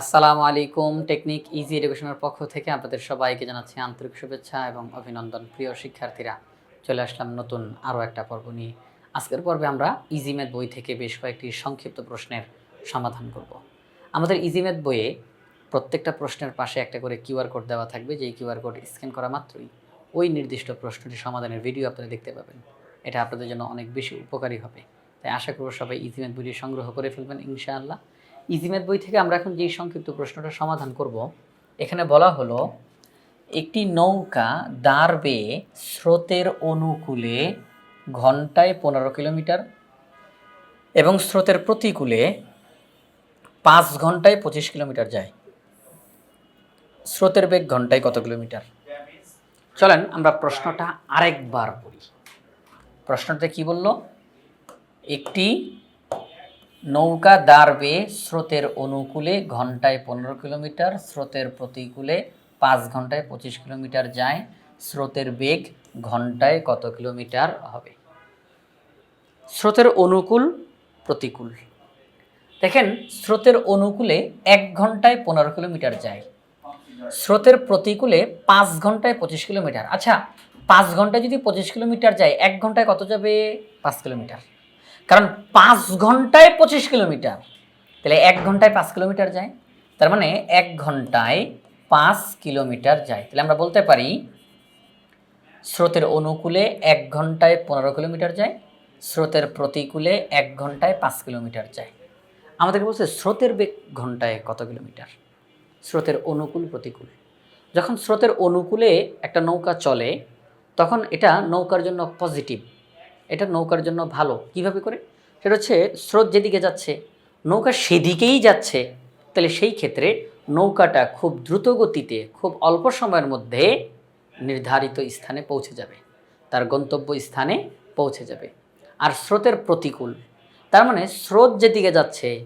আসসালামু আলাইকুম, technique easy এডুকেশনের পক্ষ থেকে আপনাদের সবাইকে জানাচ্ছি আন্তরিক শুভেচ্ছা এবং অভিনন্দন প্রিয় শিক্ষার্থীরা। চলে আসলাম নতুন আরও একটা পর্ব নিয়ে। আজকের পর্বে আমরা ইজিমেথ বই থেকে বেশ কয়েকটি সংক্ষিপ্ত প্রশ্নের সমাধান করব। আমাদের ইজিমেথ বইয়ে প্রত্যেকটা প্রশ্নের পাশে একটা করে কিউআর কোড দেওয়া থাকবে, যেই কিউআর কোড স্ক্যান করা মাত্রই ওই নির্দিষ্ট প্রশ্নটি সমাধানের ভিডিও আপনারা দেখতে পাবেন। এটা আপনাদের জন্য অনেক বেশি উপকারী হবে। তাই আশা করব সবাই ইজিমেথ বইটি সংগ্রহ করে ফেলবেন ইনশাআল্লাহ। ইজিমেথ বই থেকে আমরা এখন যেই সংক্ষিপ্ত প্রশ্নটা সমাধান করব, এখানে বলা হলো, একটি নৌকা দাঁড় বেয়ে স্রোতের অনুকূলে ঘন্টায় পনেরো কিলোমিটার এবং স্রোতের প্রতিকূলে পাঁচ ঘন্টায় পঁচিশ কিলোমিটার যায়। স্রোতের বেগ ঘন্টায় কত কিলোমিটার? চলেন আমরা প্রশ্নটা আরেকবার পড়ি প্রশ্নটা কি বলল? একটি নৌকা দাঁড় বেয়ে স্রোতের অনুকূলে ঘন্টায় পনেরো কিলোমিটার, স্রোতের প্রতিকূলে পাঁচ ঘন্টায় পঁচিশ কিলোমিটার যায়, স্রোতের বেগ ঘন্টায় কত কিলোমিটার হবে? স্রোতের অনুকূল, প্রতিকূল। দেখেন, স্রোতের অনুকূলে এক ঘন্টায় পনেরো কিলোমিটার যায়, স্রোতের প্রতিকূলে পাঁচ ঘন্টায় পঁচিশ কিলোমিটার। আচ্ছা পাঁচ ঘন্টায় যদি পঁচিশ কিলোমিটার যায়, এক ঘন্টায় কত যাবে? পাঁচ কিলোমিটার। কারণ পাঁচ ঘন্টায় পঁচিশ কিলোমিটার। তাহলে এক ঘন্টায় পাঁচ কিলোমিটার যায়। তার মানে এক ঘন্টায় পাঁচ কিলোমিটার যায়। তাহলে আমরা বলতে পারি, স্রোতের অনুকূলে এক ঘন্টায় পনেরো কিলোমিটার যায়, স্রোতের প্রতিকূলে এক ঘন্টায় পাঁচ কিলোমিটার যায়। আমাদেরকে বলছে স্রোতের বেগ ঘন্টায় কত কিলোমিটার? স্রোতের অনুকূল প্রতিকূল। যখন স্রোতের অনুকূলে একটা নৌকা চলে, তখন এটা নৌকার জন্য পজিটিভ এটা নৌকার জন্য ভালো। কীভাবে করে? সেটা হচ্ছে স্রোত যেদিকে যাচ্ছে, নৌকা সেদিকেই যাচ্ছে, তাহলে সেই ক্ষেত্রে নৌকাটা খুব দ্রুত গতিতে খুব অল্প সময়ের মধ্যে নির্ধারিত স্থানে পৌঁছে যাবে। তার গন্তব্য স্থানে পৌঁছে যাবে। আর স্রোতের প্রতিকূল, তার মানে স্রোত যেদিকে যাচ্ছে,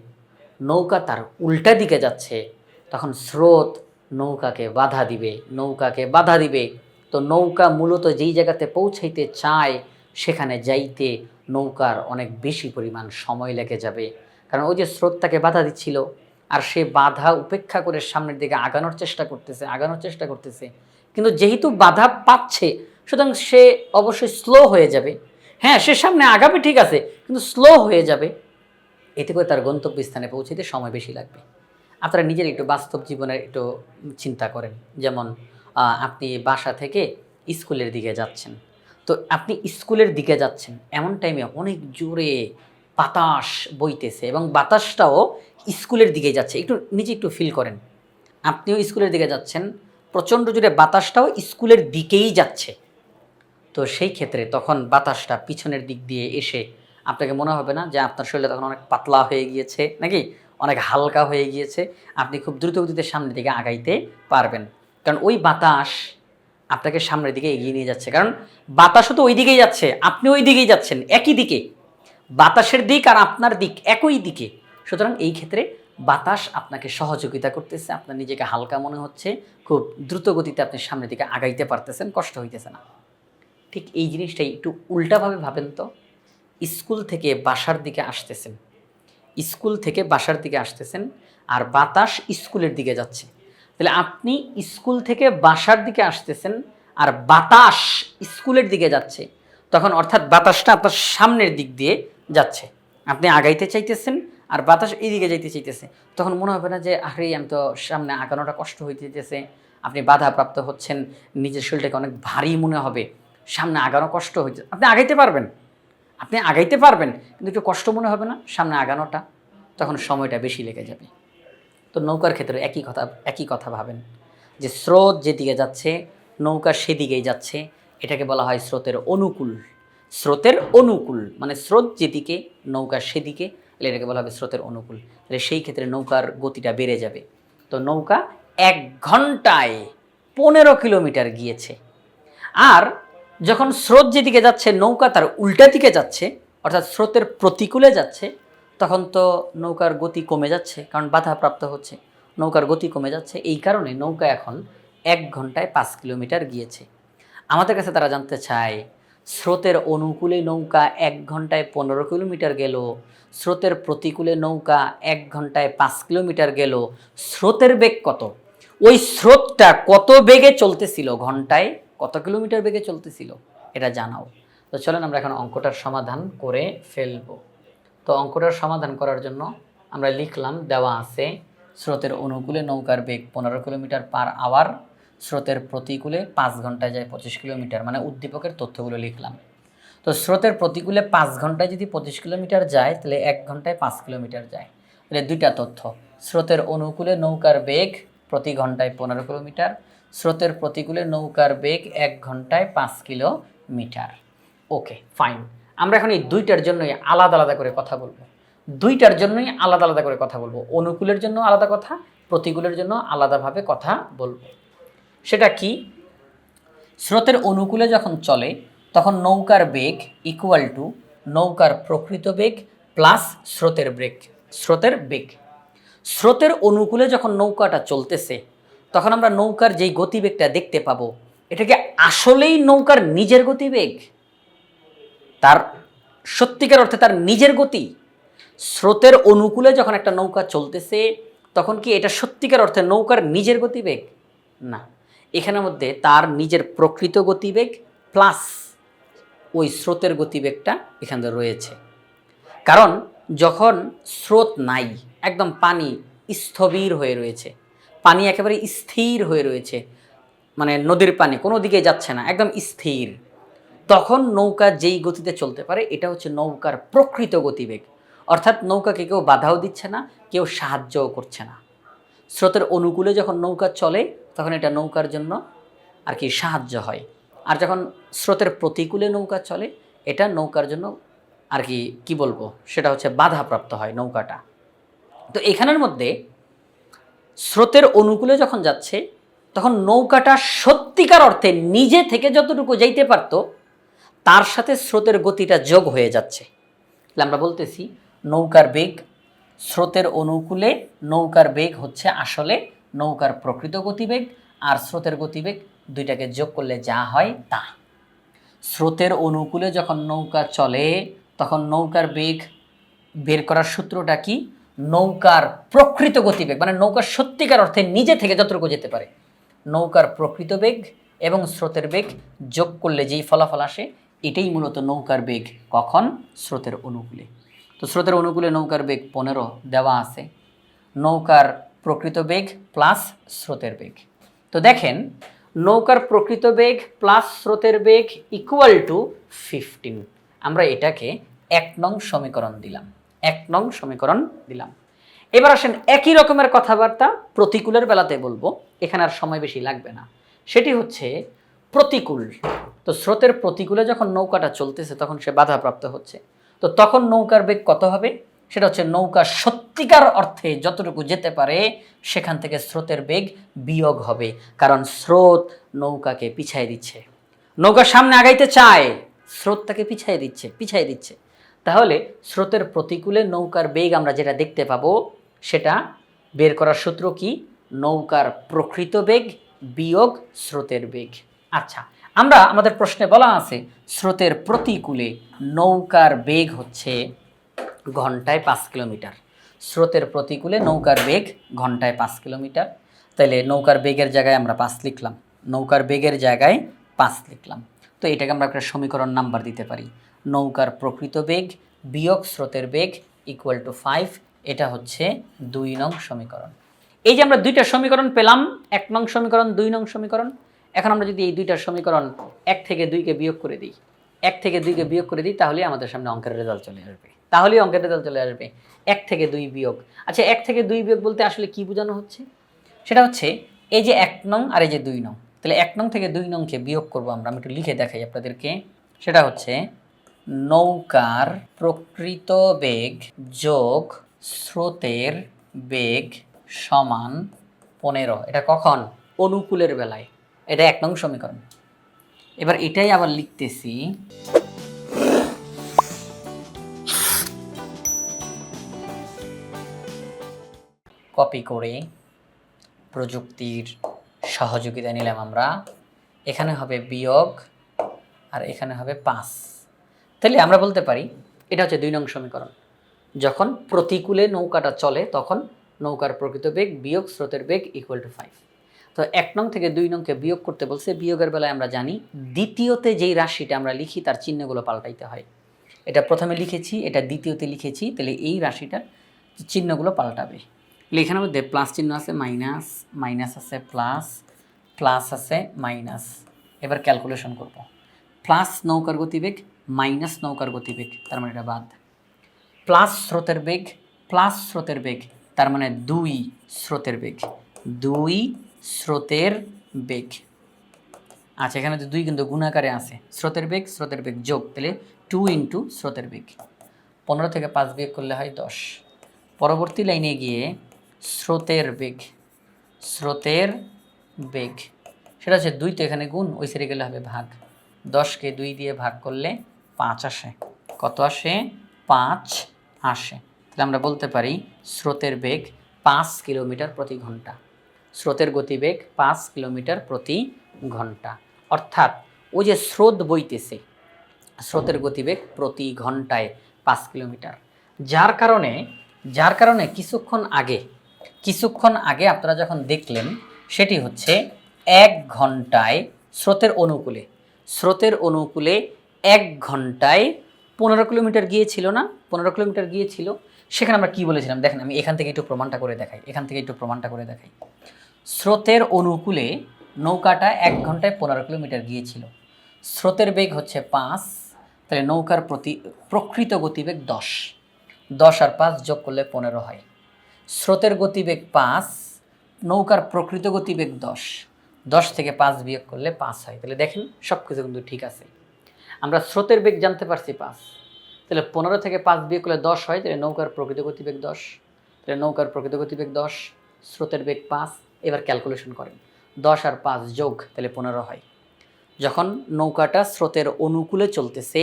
নৌকা তার উল্টা দিকে যাচ্ছে, তখন স্রোত নৌকাকে বাধা দিবে, নৌকাকে বাধা দিবে। তো নৌকা মূলত যেই জায়গাতে পৌঁছাইতে চায় সেখানে যাইতে নৌকার অনেক বেশি পরিমাণ সময় লেগে যাবে। কারণ ওই যে স্রোত তাকে বাধা দিচ্ছিল, আর সে বাধা উপেক্ষা করে সামনের দিকে আগানোর চেষ্টা করতেছে, আগানোর চেষ্টা করতেছে। কিন্তু যেহেতু বাধা পাচ্ছে, সুতরাং সে অবশ্যই স্লো হয়ে যাবে। হ্যাঁ সে সামনে আগাবে ঠিক আছে, কিন্তু স্লো হয়ে যাবে। এতে করে তার গন্তব্যস্থানে পৌঁছতে সময় বেশি লাগবে। আপনারা নিজের একটু বাস্তব জীবনের একটু চিন্তা করেন। যেমন আপনি বাসা থেকে স্কুলের দিকে যাচ্ছেন। তো আপনি স্কুলের দিকে যাচ্ছেন, এমন টাইমে অনেক জোরে বাতাস বইতেছে এবং বাতাসটাও স্কুলের দিকে যাচ্ছে। একটু নিজে একটু ফিল করেন। আপনিও স্কুলের দিকে যাচ্ছেন, প্রচণ্ড জোরে বাতাসটাও স্কুলের দিকেই যাচ্ছে। তো সেই ক্ষেত্রে তখন বাতাসটা পিছনের দিক দিয়ে এসে আপনাকে মনে হবে না যে আপনার শরীরে তখন অনেক পাতলা হয়ে গিয়েছে নাকি? অনেক হালকা হয়ে গিয়েছে। আপনি খুব দ্রুত গতিতে সামনের দিকে আগাইতে পারবেন। কারণ ওই বাতাস আপনাকে সামনের দিকে এগিয়ে নিয়ে যাচ্ছে। কারণ বাতাসও তো ওই দিকেই যাচ্ছে, আপনি ওই দিকেই যাচ্ছেন, একই দিকে। বাতাসের দিক আর আপনার দিক একই দিকে। সুতরাং এই ক্ষেত্রে বাতাস আপনাকে সহযোগিতা করতেছে, আপনার নিজেকে হালকা মনে হচ্ছে, খুব দ্রুত গতিতে আপনি সামনের দিকে আগাইতে পারতেছেন, কষ্ট হইতেছে না। ঠিক এই জিনিসটাই একটু উল্টাভাবে ভাবেন তো। স্কুল থেকে বাসার দিকে আসতেছেন। স্কুল থেকে বাসার দিকে আসতেছেন আর বাতাস স্কুলের দিকে যাচ্ছে। তাহলে আপনি স্কুল থেকে বাসার দিকে আসতেছেন আর বাতাস স্কুলের দিকে যাচ্ছে। তখন অর্থাৎ বাতাসটা আপনার সামনের দিক দিয়ে যাচ্ছে। আপনি আগাইতে চাইতেছেন আর বাতাস এই দিকে যাইতে চাইতেছে। তখন মনে হবে না যে, আরে, আমি তো সামনে আগানোটা কষ্ট হইতে যেতেছে আপনি বাধাপ্রাপ্ত হচ্ছেন, নিজের শরীরটাকে অনেক ভারী মনে হবে। সামনে আগানো কষ্ট হচ্ছে আপনি আগাইতে পারবেন। আপনি আগাইতে পারবেন, কিন্তু একটু কষ্ট মনে হবে না সামনে আগানোটা। তখন সময়টা বেশি লেগে যাবে। তো নৌকার ক্ষেত্রে একই কথা একই কথা ভাবেন। যে স্রোত যেদিকে যাচ্ছে, নৌকা সেদিকেই যাচ্ছে। এটাকে বলা হয় স্রোতের অনুকূল। স্রোতের অনুকূল মানে স্রোত যেদিকে, নৌকা সেদিকে, তাহলে এটাকে বলা হবে স্রোতের অনুকূল। তাহলে সেই ক্ষেত্রে নৌকার গতিটা বেড়ে যাবে। তো নৌকা এক ঘন্টায় পনেরো কিলোমিটার গিয়েছে। আর যখন স্রোত যেদিকে যাচ্ছে, নৌকা তার উল্টা দিকে যাচ্ছে, অর্থাৎ স্রোতের প্রতিকূলে যাচ্ছে তখন তো নৌকার গতি কমে যাচ্ছে, কারণ বাধাপ্রাপ্ত হচ্ছে। নৌকার গতি কমে যাচ্ছে, এই কারণে নৌকা এখন এক ঘন্টায় পাঁচ কিলোমিটার গিয়েছে। আমাদের কাছে তারা জানতে চায়, স্রোতের অনুকূলে নৌকা এক ঘন্টায় পনেরো কিলোমিটার গেল, স্রোতের প্রতিকূলে নৌকা এক ঘন্টায় পাঁচ কিলোমিটার গেল, স্রোতের বেগ কত? ওই স্রোতটা কত বেগে চলতেছিল? ঘন্টায় কত কিলোমিটার বেগে চলতেছিল? এটা জানাও। তো চলেন আমরা এখন অঙ্কটার সমাধান করে ফেলব। তো অঙ্কটার সমাধান করার জন্য আমরা লিখলাম, দেওয়া আছে, স্রোতের অনুকূলে নৌকার বেগ পনেরো কিলোমিটার পার আওয়ার, স্রোতের প্রতিকূলে পাঁচ ঘন্টায় যায় পঁচিশ কিলোমিটার মানে উদ্দীপকের তথ্যগুলো লিখলাম। তো স্রোতের প্রতিকূলে পাঁচ ঘন্টায় যদি পঁচিশ কিলোমিটার যায়, তাহলে এক ঘন্টায় পাঁচ কিলোমিটার যায়। তাহলে দুইটা তথ্য, স্রোতের অনুকূলে নৌকার বেগ প্রতি ঘন্টায় পনেরো কিলোমিটার, স্রোতের প্রতিকূলে নৌকার বেগ এক ঘন্টায় পাঁচ কিলোমিটার। ওকে, ফাইন। আমরা এখন এই দুইটার জন্যই আলাদা আলাদা করে কথা বলব। দুইটার জন্যই আলাদা আলাদা করে কথা বলব। অনুকূলের জন্য আলাদা কথা, প্রতিকূলের জন্য আলাদাভাবে কথা বলব। সেটা কি? স্রোতের অনুকূলে যখন চলে, তখন নৌকার বেগ ইকুয়াল টু নৌকার প্রকৃত বেগ প্লাস স্রোতের ব্রেক স্রোতের বেগ। স্রোতের অনুকূলে যখন নৌকাটা চলতেছে, তখন আমরা নৌকার যেই গতিবেগটা দেখতে পাবো, এটাকে আসলেই নৌকার নিজের গতিবেগ? তার সত্যিকার অর্থে তার নিজের গতি, স্রোতের অনুকূলে যখন একটা নৌকা চলতেছে, তখন কি এটা সত্যিকার অর্থে নৌকার নিজের গতিবেগ? না। এখানের মধ্যে তার নিজের প্রকৃত গতিবেগ প্লাস ওই স্রোতের গতিবেগটা এখানে রয়েছে। কারণ যখন স্রোত নাই, একদম পানি স্থবির হয়ে রয়েছে, পানি একেবারে স্থির হয়ে রয়েছে মানে নদীর পানি কোনো দিকে যাচ্ছে না, একদম স্থির। তখন নৌকা যেই গতিতে চলতে পারে, এটা হচ্ছে নৌকার প্রকৃত গতিবেগ। অর্থাৎ নৌকাকে কেউ বাধাও দিচ্ছে না, কেউ সাহায্যও করছে না। স্রোতের অনুকূলে যখন নৌকা চলে, তখন এটা নৌকার জন্য আর কি সাহায্য হয়। আর যখন স্রোতের প্রতিকূলে নৌকা চলে, এটা নৌকার জন্য আর কি কি বলব, সেটা হচ্ছে বাধাপ্রাপ্ত হয় নৌকাটা। তো এখানের মধ্যে স্রোতের অনুকূলে যখন যাচ্ছে, তখন নৌকাটা সত্যিকার অর্থে নিজে থেকে যতটুকু যাইতে পারতো তার সাথে স্রোতের গতিটা যোগ হয়ে যাচ্ছে। আমরা বলতেছি, নৌকার বেগ স্রোতের অনুকূলে, নৌকার বেগ হচ্ছে আসলে নৌকার প্রকৃত গতিবেগ আর স্রোতের গতিবেগ দুইটাকে যোগ করলে যা হয় তা। স্রোতের অনুকূলে যখন নৌকা চলে, তখন নৌকার বেগ বের করার সূত্রটা কি? নৌকার প্রকৃত গতিবেগ মানে নৌকার সত্যিকার অর্থে নিজে থেকে যতটুকু যেতে পারে। নৌকার প্রকৃত বেগ এবং স্রোতের বেগ যোগ করলে যেই ফলাফল আসে এটাই মূলত নৌকার বেগ কখন? স্রোতের অনুকূলে। তো স্রোতের অনুকূলে নৌকার বেগ পনেরো দেওয়া আছে। নৌকার প্রকৃত বেগ প্লাস স্রোতের বেগ। তো দেখেন, নৌকার প্রকৃত বেগ প্লাস স্রোতের বেগ ইকুয়াল টু ফিফটিন আমরা এটাকে এক নং সমীকরণ দিলাম। এক নং সমীকরণ দিলাম। এবার আসেন একই রকমের কথাবার্তা প্রতিকূলের বেলাতে বলব। এখানে আর সময় বেশি লাগবে না। সেটি হচ্ছে প্রতিকূল। তো স্রোতের প্রতিকূলে যখন নৌকাটা চলতেছে, তখন সে বাধাপ্রাপ্ত হচ্ছে। তো তখন নৌকার বেগ কত হবে? সেটা হচ্ছে নৌকা সত্যিকার অর্থে যতটুকু যেতে পারে, সেখান থেকে স্রোতের বেগ বিয়োগ হবে। কারণ স্রোত নৌকাকে পিছাই দিচ্ছে। নৌকা সামনে আগাইতে চায়, স্রোত তাকে পিছাই দিচ্ছে পিছাই দিচ্ছে। তাহলে স্রোতের প্রতিকূলে নৌকার বেগ আমরা যেটা দেখতে পাবো, সেটা বের করার সূত্র কি? নৌকার প্রকৃত বেগ বিয়োগ স্রোতের বেগ। আচ্ছা আমরা আমাদের প্রশ্নে বলা আছে, স্রোতের প্রতিকূলে নৌকার বেগ হচ্ছে ঘন্টায় পাঁচ কিলোমিটার। স্রোতের প্রতিকূলে নৌকার বেগ ঘন্টায় পাঁচ কিলোমিটার। তাইলে নৌকার বেগের জায়গায় আমরা পাঁচ লিখলাম, নৌকার বেগের জায়গায় পাঁচ লিখলাম। তো এটাকে আমরা একটা সমীকরণ নাম্বার দিতে পারি। নৌকার প্রকৃত বেগ বিয়োগ স্রোতের বেগ ইকুয়াল টু ফাইভ এটা হচ্ছে দুই নং সমীকরণ। এই যে আমরা দুইটা সমীকরণ পেলাম, এক নং সমীকরণ, দুই নং সমীকরণ এখন আমরা যদি এই দুইটা সমীকরণ এক থেকে দুইকে বিয়োগ করে দিই, এক থেকে দুইকে বিয়োগ করে দিই তাহলে আমাদের সামনে অঙ্কের রেজাল্ট চলে আসবে। তাহলেই অঙ্কের রেজাল্ট চলে আসবে। এক থেকে দুই বিয়োগ। আচ্ছা এক থেকে দুই বিয়োগ বলতে আসলে কি বোঝানো হচ্ছে? সেটা হচ্ছে এই যে এক নং আর এই যে দুই নং। তাহলে এক নং থেকে দুই নংকে বিয়োগ করব আমরা। আমি একটু লিখে দেখাই আপনাদেরকে। সেটা হচ্ছে নৌকার প্রকৃত বেগ যোগ স্রোতের বেগ সমান পনেরো। এটা কখন? অনুকূলের বেলায়। এটা এক নং সমীকরণ। এবার এটাই আবার লিখতেছি। কপি করে প্রযুক্তির সহযোগিতা নিলাম আমরা। এখানে হবে বিয়োগ আর এখানে হবে পাঁচ। তাহলে আমরা বলতে পারি, এটা হচ্ছে দুই নং সমীকরণ। যখন প্রতিকূলে নৌকাটা চলে, তখন নৌকার প্রকৃত বেগ বিয়োগ স্রোতের বেগ ইকুয়াল টু ফাইভ তো এক নং থেকে দুই নংকে বিয়োগ করতে বলছে, বিয়োগের বেলায় আমরা জানি দ্বিতীয়তে যেই রাশিটা আমরা লিখি তার চিহ্নগুলো পাল্টাইতে হয়। এটা প্রথমে লিখেছি, এটা দ্বিতীয়তে লিখেছি, তাহলে এই রাশিটার চিহ্নগুলো পাল্টাবে। এখানের মধ্যে প্লাস চিহ্ন আছে মাইনাস মাইনাস আছে প্লাস প্লাস আছে মাইনাস এবার ক্যালকুলেশন করব। প্লাস নৌকার গতিবেগ মাইনাস নৌকার গতিবেগ, তার মানে এটা বাদ। প্লাস স্রোতের বেগ প্লাস স্রোতের বেগ, তার মানে দুই স্রোতের বেগ। দুই স্রোতের বেগ। আচ্ছা এখানে তো দুই কিন্তু গুণাকারে আছে, স্রোতের বেগ স্রোতের বেগ যোগ, তাহলে টু ইন্টু স্রোতের বেগ। পনেরো থেকে পাঁচ বিয়োগ করলে হয় দশ। পরবর্তী লাইনে গিয়ে স্রোতের বেগ স্রোতের বেগ, সেটা হচ্ছে দুই তো এখানে গুণ, ওই সাইডে গেলে হবে ভাগ। দশকে দুই দিয়ে ভাগ করলে পাঁচ আসে। কত আসে? পাঁচ আসে। তাহলে আমরা বলতে পারি স্রোতের বেগ পাঁচ কিলোমিটার প্রতি ঘণ্টা। স্রোতের গতিবেগ পাঁচ কিলোমিটার প্রতি ঘণ্টা। অর্থাৎ ওই যে স্রোত বইতেছে, স্রোতের গতিবেগ প্রতি ঘন্টায় পাঁচ কিলোমিটার। যার কারণে যার কারণে কিছুক্ষণ আগে কিছুক্ষণ আগে আপনারা যখন দেখলেন, সেটি হচ্ছে এক ঘন্টায় স্রোতের অনুকূলে। স্রোতের অনুকূলে এক ঘন্টায় পনেরো কিলোমিটার গিয়েছিল না? পনেরো কিলোমিটার গিয়েছিল। সেখানে আমরা কি বলেছিলাম? দেখেন, আমি এখান থেকে একটু প্রমাণটা করে দেখাই, এখান থেকে একটু প্রমাণটা করে দেখাই। স্রোতের অনুকূলে নৌকাটা এক ঘন্টায় পনেরো কিলোমিটার গিয়েছিল। স্রোতের বেগ হচ্ছে পাঁচ, তাহলে নৌকার প্রতি প্রকৃত গতিবেগ দশ। দশ আর পাঁচ যোগ করলে পনেরো হয়। স্রোতের গতিবেগ পাঁচ, নৌকার প্রকৃত গতিবেগ দশ। দশ থেকে পাঁচ বিয়োগ করলে পাঁচ হয়। তাহলে দেখেন সব কিছু কিন্তু ঠিক আছে। আমরা স্রোতের বেগ জানতে পারছি পাঁচ। তাহলে পনেরো থেকে পাঁচ বিয়োগ করলে দশ হয়, তাহলে নৌকার প্রকৃত গতিবেগ দশ। তাহলে নৌকার প্রকৃত গতিবেগ দশ, স্রোতের বেগ পাঁচ এবার ক্যালকুলেশন করেন। দশ আর পাঁচ যোগ, তাহলে পনেরো হয়। যখন নৌকাটা স্রোতের অনুকূলে চলতেছে,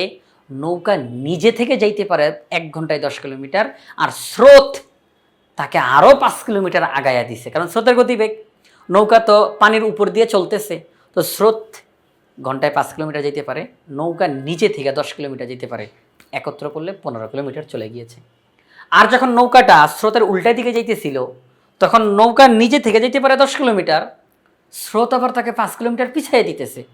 নৌকা নিজে থেকে যাইতে পারে এক ঘন্টায় দশ কিলোমিটার, আর স্রোত তাকে আরও পাঁচ কিলোমিটার আগায়া দিছে। কারণ স্রোতের গতিবেগ। নৌকা তো পানির উপর দিয়ে চলতেছে, তো স্রোত ঘন্টায় পাঁচ কিলোমিটার যেতে পারে, নৌকা নিচে থেকে দশ কিলোমিটার যেতে পারে, একত্র করলে পনেরো কিলোমিটার চলে গিয়েছে। আর যখন নৌকাটা স্রোতের উল্টা দিকে যাইতেছিল তখন নৌকা নিজে থেকে যেতে পারে দশ কিলোমিটার, স্রোত আবার তাকে পাঁচ কিলোমিটার পিছিয়ে দিতেছে।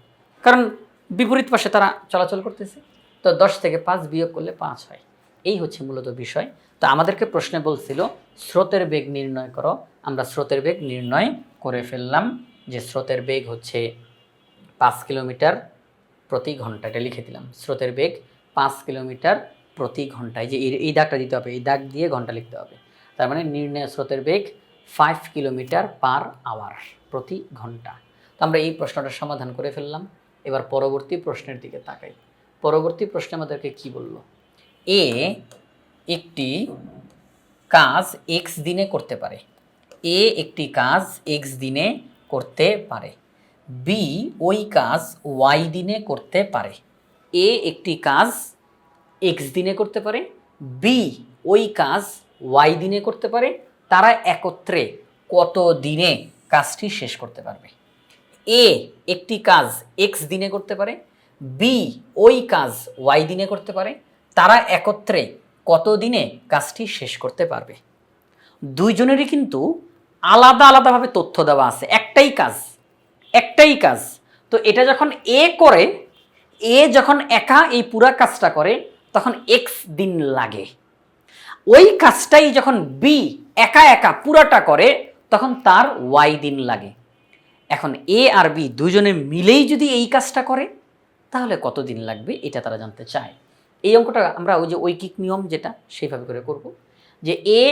কারণ বিপরীত পাশে তারা চলাচল করতেছে। তো দশ থেকে পাঁচ বিয়োগ করলে পাঁচ হয়। এই হচ্ছে মূলত বিষয়। তো আমাদেরকে প্রশ্নে বলছিল, স্রোতের বেগ নির্ণয় করো। আমরা স্রোতের বেগ নির্ণয় করে ফেললাম যে স্রোতের বেগ হচ্ছে পাঁচ কিলোমিটার প্রতি ঘণ্টা। এটা লিখে দিলাম। স্রোতের বেগ পাঁচ কিলোমিটার প্রতি ঘন্টায়। যে এই- দাগটা দিতে হবে। এই দাগ দিয়ে ঘণ্টা লিখতে হবে। তার মানে নির্ণয় স্রোতের বেগ ফাইভ কিলোমিটার পার আওয়ার প্রতি ঘণ্টা। তো আমরা এই প্রশ্নটার সমাধান করে ফেললাম। এবার পরবর্তী প্রশ্নের দিকে তাকাই। পরবর্তী প্রশ্নে আমাদেরকে কি বলল? এ একটি কাজ এক্স দিনে করতে পারে। এ একটি কাজ এক্স দিনে করতে পারে। বি ওই কাজ ওয়াই দিনে করতে পারে। এ একটি কাজ এক্স দিনে করতে পারে। বি ওই কাজ ওয়াই দিনে করতে পারে। তারা একত্রে কত দিনে কাজটি শেষ করতে পারবে? এ একটি কাজ এক্স দিনে করতে পারে বি ওই কাজ ওয়াই দিনে করতে পারে, তারা একত্রে কত দিনে কাজটি শেষ করতে পারবে? দুইজনেরই কিন্তু আলাদা আলাদাভাবে তথ্য দেওয়া আছে, একটাই কাজ একটাই কাজ। তো এটা যখন এ করে এ যখন একা এই পুরা কাজটা করে, তখন এক্স দিন লাগে। ওই কাজটাই যখন বি একা একা পুরাটা করে, তখন তার ওয়াই দিন লাগে। এখন এ আর বি দুজনে মিলেই যদি এই কাজটা করে, তাহলে কত দিন লাগবে এটা তারা জানতে চায়। এই অঙ্কটা আমরা ওই যে ঐকিক নিয়ম যেটা, সেইভাবে করে করব। যে এ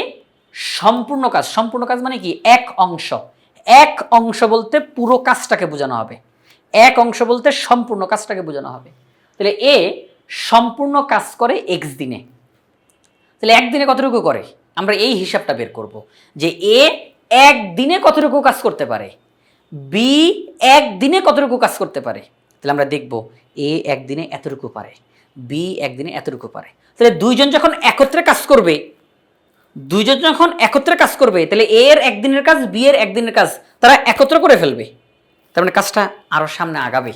সম্পূর্ণ কাজ সম্পূর্ণ কাজ মানে কি? এক অংশ। এক অংশ বলতে পুরো কাজটাকে বোঝানো হবে। এক অংশ বলতে সম্পূর্ণ কাজটাকে বোঝানো হবে। তাহলে এ সম্পূর্ণ কাজ করে এক্স দিনে। তাহলে একদিনে কতটুকু করে? আমরা এই হিসাবটা বের করব যে এ একদিনে কতটুকু কাজ করতে পারে বি একদিনে কতটুকু কাজ করতে পারে। তাহলে আমরা দেখব এ একদিনে এতটুকু পারে বি একদিনে এতটুকু পারে। তাহলে দুইজন যখন একত্রে কাজ করবে, দুইজন যখন একত্রে কাজ করবে, তাহলে এ এর একদিনের কাজ বি এর একদিনের কাজ, তারা একত্র করে ফেলবে। তার মানে কাজটা আরও সামনে আগাবে,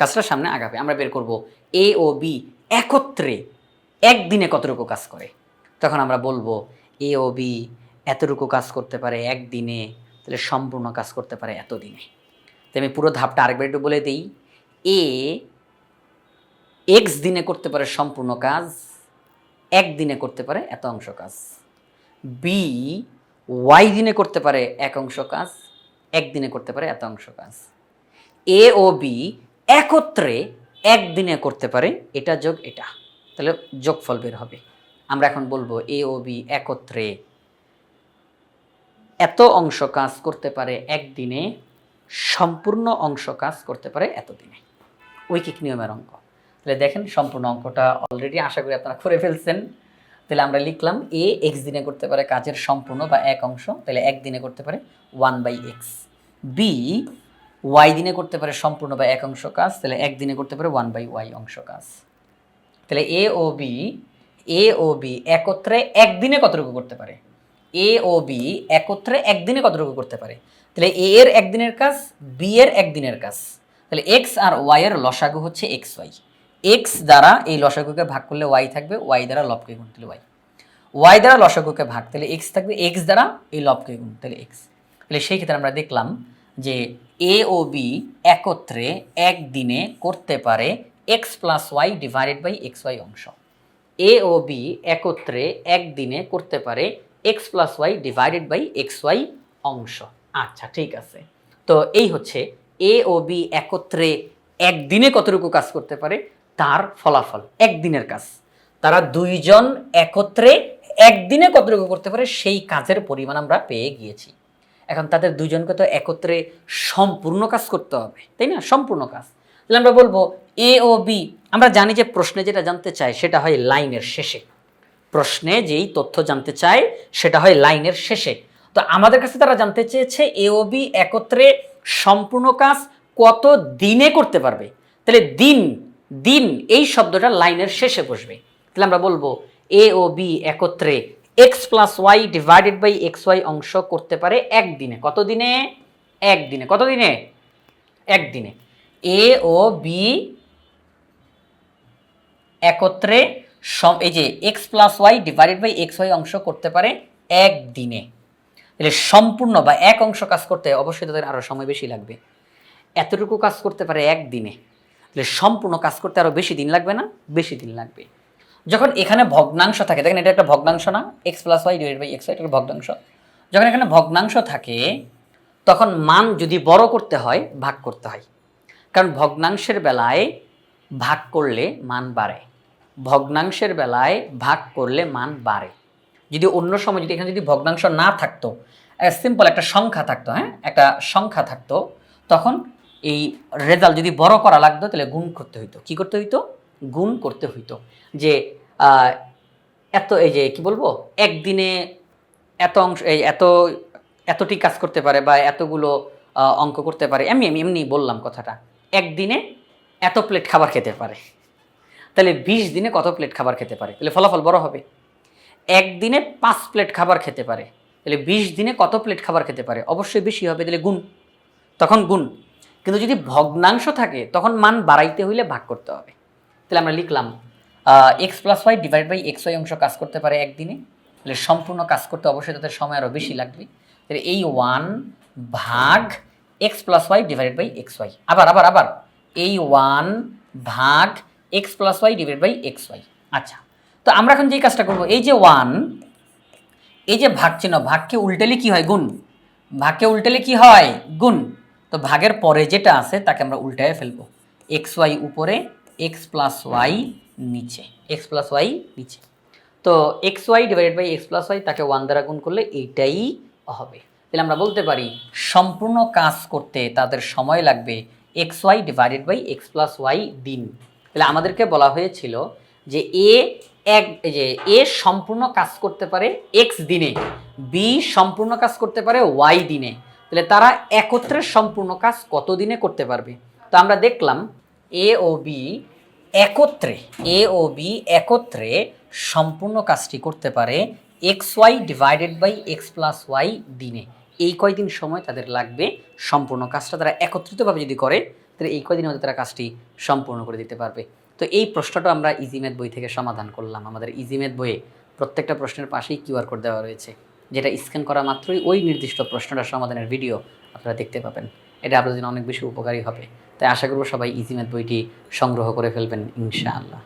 কাজটা সামনে আগাবে। আমরা বের করব এ ও বি একত্রে একদিনে কতটুকু কাজ করে। তখন আমরা বলব এ ও বি এতটুকু কাজ করতে পারে একদিনে, তাহলে সম্পূর্ণ কাজ করতে পারে এত দিনে তো আমি পুরো ধাপটা আরেকবার একটু বলে দিই। এ, এক্স দিনে করতে পারে সম্পূর্ণ কাজ, একদিনে করতে পারে এত অংশ কাজ। বি, ওয়াই দিনে করতে পারে এক অংশ কাজ, একদিনে করতে পারে এত অংশ কাজ। এ ও বি একত্রে একদিনে করতে পারে এটা যোগ এটা, তাহলে যোগফল বের হবে। আমরা এখন বলব এ ও বি একত্রে। এত অংশ কাজ করতে পারে একদিনে, সম্পূর্ণ অংশ কাজ করতে পারে এতদিনে। ঐকিক নিয়মের অঙ্ক। তাহলে দেখেন সম্পূর্ণ অঙ্কটা অলরেডি আশা করি আপনারা করে ফেলছেন। তাহলে আমরা লিখলাম এ এক্স দিনে করতে পারে কাজের সম্পূর্ণ বা এক অংশ, তাহলে এক দিনে করতে পারে one by x B y দিনে করতে পারে সম্পূর্ণ বা এক অংশ কাজ, তাহলে এক দিনে করতে পারে ওয়ান বাই ওয়াই অংশ কাজ। তাহলে এ ও বি এ ও বি একত্রে একদিনে কতটুকু করতে পারে? এ ও বি একত্রে একদিনে কতটুকু করতে পারে? তাহলে এ এর একদিনের কাজ বি এর একদিনের কাজ। তাহলে এক্স আর ওয়াই এর লসাগু হচ্ছে এক্স ওয়াই এক্স দ্বারা এই লসাগুকে ভাগ করলে ওয়াই থাকবে ওয়াই দ্বারা লবকে গুণ তাহলে ওয়াই ওয়াই দ্বারা লসাগুকে ভাগ তাহলে এক্স থাকবে এক্স দ্বারা এই লবকে গুণ তাহলে এক্স তাহলে সেই ক্ষেত্রে আমরা দেখলাম যে এ ও বি একত্রে একদিনে করতে পারে x plus y divided by x y অংশ। এ ও বি একত্রে একদিনে করতে পারে x plus y divided by x y অংশ। আচ্ছা ঠিক আছে। তো এই হচ্ছে এ ও বি একত্রে একদিনে কতটুকু কাজ করতে পারে? তার ফলাফল, একদিনের কাজ। তারা দুইজন একত্রে একদিনে কতটুকু করতে পারে? সেই কাজের পরিমাণ আমরা পেয়ে গিয়েছি। এখন তাদের দুজনকে তো একত্রে সম্পূর্ণ কাজ করতে হবে, তাই না? সম্পূর্ণ কাজ। তাহলে আমরা বলব এ ও বি আমরা জানি যে প্রশ্নে যেটা জানতে চাই সেটা হয় লাইনের শেষে। প্রশ্নে যেই তথ্য জানতে চায় সেটা হয় লাইনের শেষে। তো আমাদের কাছে তারা জানতে চেয়েছে এ ও বি একত্রে সম্পূর্ণ কাজ কত দিনে করতে পারবে? তাহলে দিন দিন এই শব্দটা লাইনের শেষে বসবে। তাহলে আমরা বলব এ ও বি একত্রে x plus y divided by x y অংশ করতে পারে একদিনে। কত দিনে? একদিনে। কত দিনে? একদিনে। এ ও বি একত্রে সম এই যে x plus y divided by x y অংশ করতে পারে একদিনে। তাহলে সম্পূর্ণ বা এক অংশ কাজ করতে অবশ্যই তাদের আরও সময় বেশি লাগবে। এতটুকু কাজ করতে পারে একদিনে। তাহলে সম্পূর্ণ কাজ করতে আরও বেশি দিন লাগবে না? বেশি দিন লাগবে। যখন এখানে ভগ্নাংশ থাকে, দেখেন এটা একটা ভগ্নাংশ না? X plus y divide by x y একটা ভগ্নাংশ। যখন এখানে ভগ্নাংশ থাকে, তখন মান যদি বড় করতে হয়, ভাগ করতে হয়। কারণ ভগ্নাংশের বেলায় ভাগ করলে মান বাড়ে। ভগ্নাংশের বেলায় ভাগ করলে মান বাড়ে। যদি অন্য সময় যদি এখানে যদি ভগ্নাংশ না থাকতো সিম্পল একটা সংখ্যা থাকতো হ্যাঁ? একটা সংখ্যা থাকতো, তখন এই রেজাল্ট যদি বড় করা লাগতো, তাহলে গুণ করতে হইতো। কি করতে হইতো? গুণ করতে হইতো। যে এত এই যে কি বলব? একদিনে এত অংশ, এই এত, এতটি কাজ করতে পারে বা এতগুলো অঙ্ক করতে পারে আমি আমি এমনি বললাম কথাটা। একদিনে এত প্লেট খাবার খেতে পারে। তাহলে বিশ দিনে কত প্লেট খাবার খেতে পারে? তাহলে ফলাফল বড় হবে। একদিনে পাঁচ প্লেট খাবার খেতে পারে। তাহলে বিশ দিনে কত প্লেট খাবার খেতে পারে? অবশ্যই বেশি হবে, তাহলে গুণ। তখন গুণ। কিন্তু যদি ভগ্নাংশ থাকে, তখন মান বাড়াইতে হইলে ভাগ করতে হবে। তাহলে আমরা লিখলাম x plus y divide by x y অংশ কাজ করতে পারে একদিনে। তাহলে সম্পূর্ণ কাজ করতে অবশ্যই তাদের সময় আরও বেশি লাগবে। তাহলে এই ওয়ান ভাগ x plus y divided by x y আবার আবার আবার। এই ওয়ান ভাগ x plus y divide by x y আচ্ছা। তো আমরা এখন যে কাজটা করব, এই যে ওয়ান এই যে ভাগ চিহ্ন, ভাগকে উল্টেলে কি হয়? গুণ। ভাগকে উল্টেলে কি হয়? গুণ। তো ভাগের পরে যেটা আছে, তাকে আমরা উল্টায় ফেলব। এক্স ওয়াই উপরে এক্স প্লাস ওয়াই নিচে। এক্স প্লাস ওয়াই নিচে। তো x y divided by x plus y তাকে ওয়ান দ্বারা গুণ করলে এইটাই হবে। তাহলে আমরা বলতে পারি সম্পূর্ণ কাজ করতে তাদের সময় লাগবে x y divided by x plus y দিন। তাহলে আমাদেরকে বলা হয়েছিল যে এ এক যে এ সম্পূর্ণ কাজ করতে পারে এক্স দিনে বি সম্পূর্ণ কাজ করতে পারে ওয়াই দিনে। তাহলে তারা একত্রে সম্পূর্ণ কাজ কত দিনে করতে পারবে? তো আমরা দেখলাম এ ও বি একত্রে এ ও বি একত্রে সম্পূর্ণ কাজটি করতে পারে x y divided by x plus y দিনে। এই কয়দিন সময় তাদের লাগবে সম্পূর্ণ কাজটা তারা একত্রিতভাবে যদি করে, তাহলে এই কদিনের মধ্যে তারা কাজটি সম্পূর্ণ করে দিতে পারবে। তো এই প্রশ্নটা আমরা ইজিমেথ বই থেকে সমাধান করলাম। আমাদের ইজিমেথ বইয়ে প্রত্যেকটা প্রশ্নের পাশেই কিউআর কোড দেওয়া রয়েছে, যেটা স্ক্যান করা মাত্রই ওই নির্দিষ্ট প্রশ্নটার সমাধানের ভিডিও আপনারা দেখতে পাবেন। এটা আপনাদের জন্য অনেক বেশি উপকারী হবে। তাই আশা করব সবাই ইজিমেথ বইটি সংগ্রহ করে ফেলবেন, ইনশাআল্লাহ।